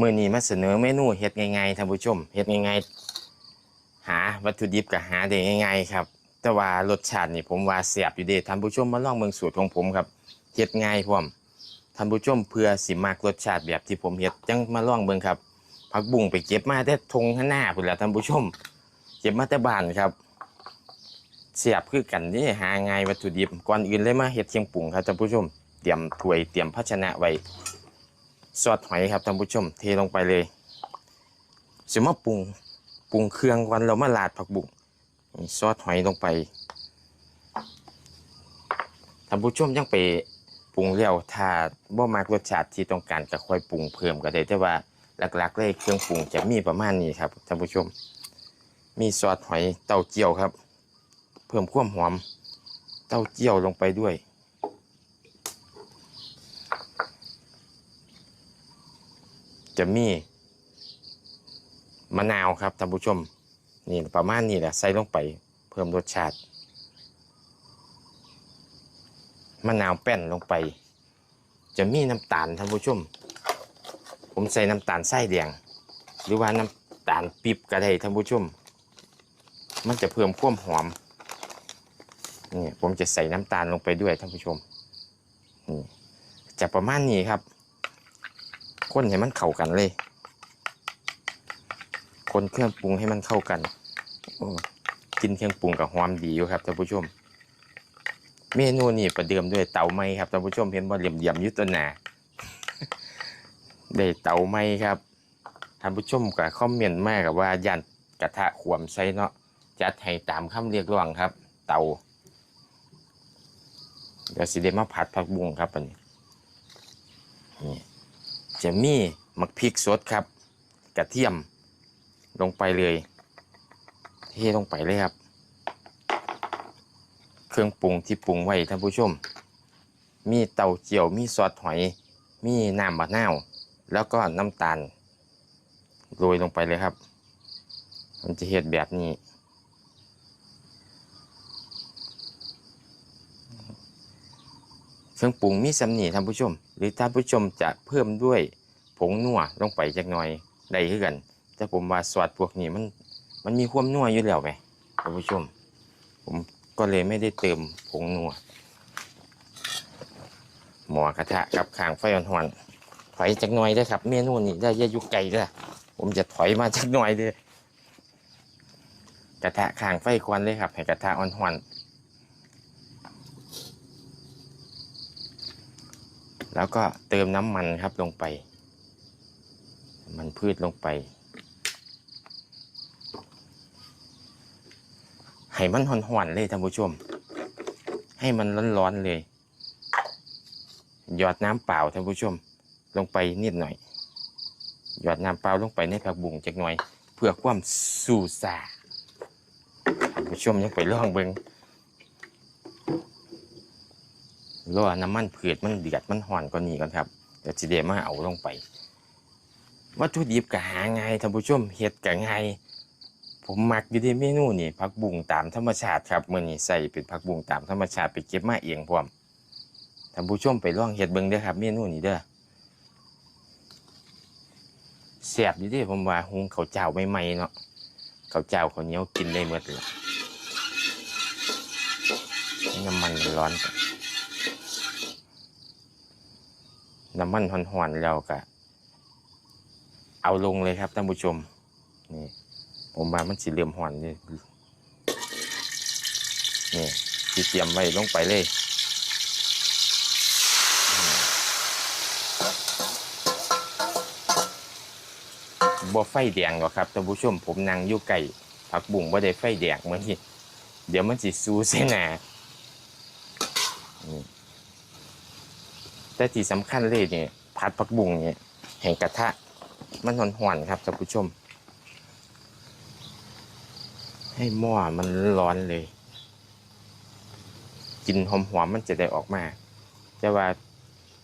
มื่อนี้มาเสนอเมนูเฮ็ดง่ายๆท่านผู้ชมเฮ็ดง่ายๆหาวัตถุดิบก็หาได้ง่ายๆครับ แต่ว่ารสชาตินี่ผมว่าแซ่บอยู่เด้ท่านผู้ชมมาลองเบิ่งสูตรของผมครับเฮ็ดง่ายพร้อมท่านผู้ชมเพื่อสิมักรสชาติแบบที่ผมเฮ็ดจังมาลองเบิ่งครับผักบุ้งไปเก็บมาแต่ทงข้างหน้าพุ่นแหละท่านผู้ชม เก็บมาแต่บ้านครับ เสียบคือกันนี่หาง่ายวัตถุดิบก่อนอื่นเลยมาเฮ็ดเชียงปรุงครับท่านผู้ชม เตรียมถ้วยเตรียมภาชนะไว้ ซอสหอยครับท่านผู้ชมเทลงไปเลยสิมาปรุงปรุงเครื่องก่อนเรามาลาดผักบุ้งซอสหอยลงไปท่านผู้ชมยังไปปรุงแล้วถ้าบ่มากรสชาติที่ต้องการก็ค่อยปรุงเพิ่มก็ได้แต่ว่าหลักๆเลยเครื่องปรุงจะมีประมาณนี้ครับท่านผู้ชม มีซอสหอยเต้าเจี้ยวครับ เพิ่มความหอมเต้าเจี้ยวลงไปด้วย จะมีมะนาวครับท่านผู้ชมนี่ประมาณนี้แหละใส่ลงไปเพิ่มรสชาติมะนาวแป้นลงไป จะมีน้ำตาลท่านผู้ชม ผมใส่น้ำตาลไส้แดงหรือว่าน้ำตาลปีบก็ได้ท่านผู้ชม มันจะเพิ่มความหอมนี่ผมจะใส่น้ำตาลลงไปด้วยท่านผู้ชมนี่จะประมาณนี้ครับ คนให้มันเข้ากันเลย คนเครื่องปรุงให้มันเข้ากันกินเครื่องปรุงกับหอมดีอยู่ครับท่านผู้ชม เมนูนี้ประเดิมด้วยเตาไม้ครับท่านผู้ชมเห็นบ่เหลี่ยมๆอยุตวหนาได้เตาไม้ครับท่านผู้ชมกับคอมเมนต์มากกับว่าย่านกระทะขวมใส่เนาะจัดให้ตามคำเรียกร้องครับ เตาเดี๋ยวสิเดมาผัดผักบุ้งครับอันนี้ จะมีมักพริกสดครับ กระเทียมลงไปเลยเทลงไปเลยครับ เครื่องปรุงที่ปรุงไว้ท่านผู้ชม มีเต้าเจียวมีซอสหอย มีน้ำมะนาวแล้วก็น้ำตาลโรยลงไปเลยครับ มันจะเห็ดแบบนี้ เครื่องปรุงมีสำนีท่านผู้ชม หรือท่านผู้ชมจะเพิ่มด้วยผงนัวลงไปจักหน่อยได้คือกัน แต่ผมว่าซอสพวกนี้มันมันมีความนัวอยู่แล้วไหมท่านผู้ชม ผมก็เลยไม่ได้เติมผงนัวหมอกระทะกับข้างไฟอ่อนๆถอยจักหน่อยได้ครับ เมนูนี้ได้ยายุไก่เด้อผมจะถอยมาจักหน่อยเด้อกระทะข้างไฟควันเลยครับให้กระทะอ่อนๆ แล้วก็เติมน้ำมันครับลงไป มันพืชลงไป ให้มันห่อนๆเลยท่านผู้ชม ให้มันร้อนๆเลย หยอดน้ำเปล่าท่านผู้ชม ลงไปนิดหน่อย หยอดน้ำเปล่าลงไปในผักบุ้งจักหน่อย เพื่อความสูสาท่านผู้ชมยังไปลองเบิง รอน้ำมันผืดมันเดือดมันห่อนกว่านี้ก่อนครับเดี๋ยวจีเดมาเอาลงไป วัตถุดิบก็หาง่ายท่านผู้ชมเห็ดก็ง่ายผมมักอยู่ที่เมนูนี่ผักบุ้งตามธรรมชาติครับมื่อนี้ใส่เป็นผักบุ้งตามธรรมชาติไปเก็บมาเองพร้อมท่านผู้ชมไปลองเห็ดเบิ่งเด้อครับ เมนูนี้เด้อแซ่บอยู่ที่ผมว่าหุงข้าวเจ้าใหม่ๆเนาะข้าวเจ้าข้าวเหนียวกินได้หมดเลยน้ำมันร้อนก่อน น้ำมันห่อนๆแล้วก็เอาลงเลยครับท่านผู้ชมนี่ผมว่ามันสีเหลื่อมห่อนนี่นี่ที่เตรียมไว้ลงไปเลยบ่ไฟแดงหรอกครับท่านผู้ชมผมนั่งอยู่ไก่ผักบุ้งบ่ได้ไฟแดงเหมือนที่เดี๋ยวมันสิซูเสหนา แต่ที่สำคัญเลยเนี่ยผัดผักบุ้งเนี่ยแห่งกระทะ มันหอนๆครับท่านผู้ชม ให้หม้อมันร้อนเลยกลินหอมๆมันจะได้ออกมา แต่ว่า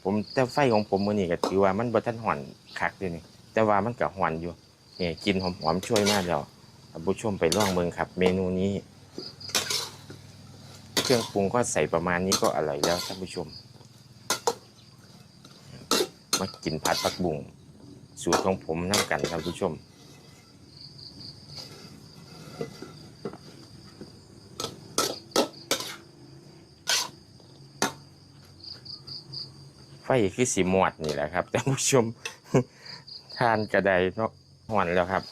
ผมแต่ไฟของผมมือนี่ก็ถือว่ามันบ่ทันหอนคักเลยนี่แต่ว่ามันก็หอนอยู่เนี่ยกลินหอมๆช่วยมากแล้วท่านผู้ชมไปลองเมืองครับ เมนูนี้ เครื่องปรุงก็ใส่ประมาณนี้ก็อร่อยแล้วท่านผู้ชม มากินผัดผักบุ้งสูตรของผมน้ำกันท่านผู้ชมไฟคือสีหมวดนี่แหละครับท่านผู้ชมทานกระไดเนาะหอนแล้วครับ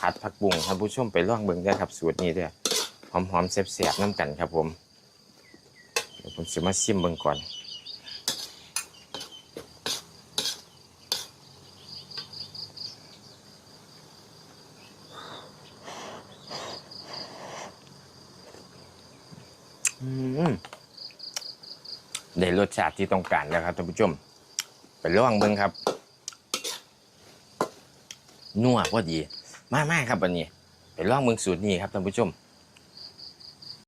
ผัดผักบุ้งท่านผู้ชมไปล่องเบิ่งได้ครับสูตรนี้เด้อหอมๆแซ่บๆน้ำกันครับผมเดี๋ยวผมจะมาชิมเบิ่งก่อน อืม ได้รสชาติที่ต้องการแล้วครับท่านผู้ชมไปลองเบิ้งครับนัวพอดีมากๆครับวันนี้ ไปลองเบิ้งสูตรนี้ครับท่านผู้ชม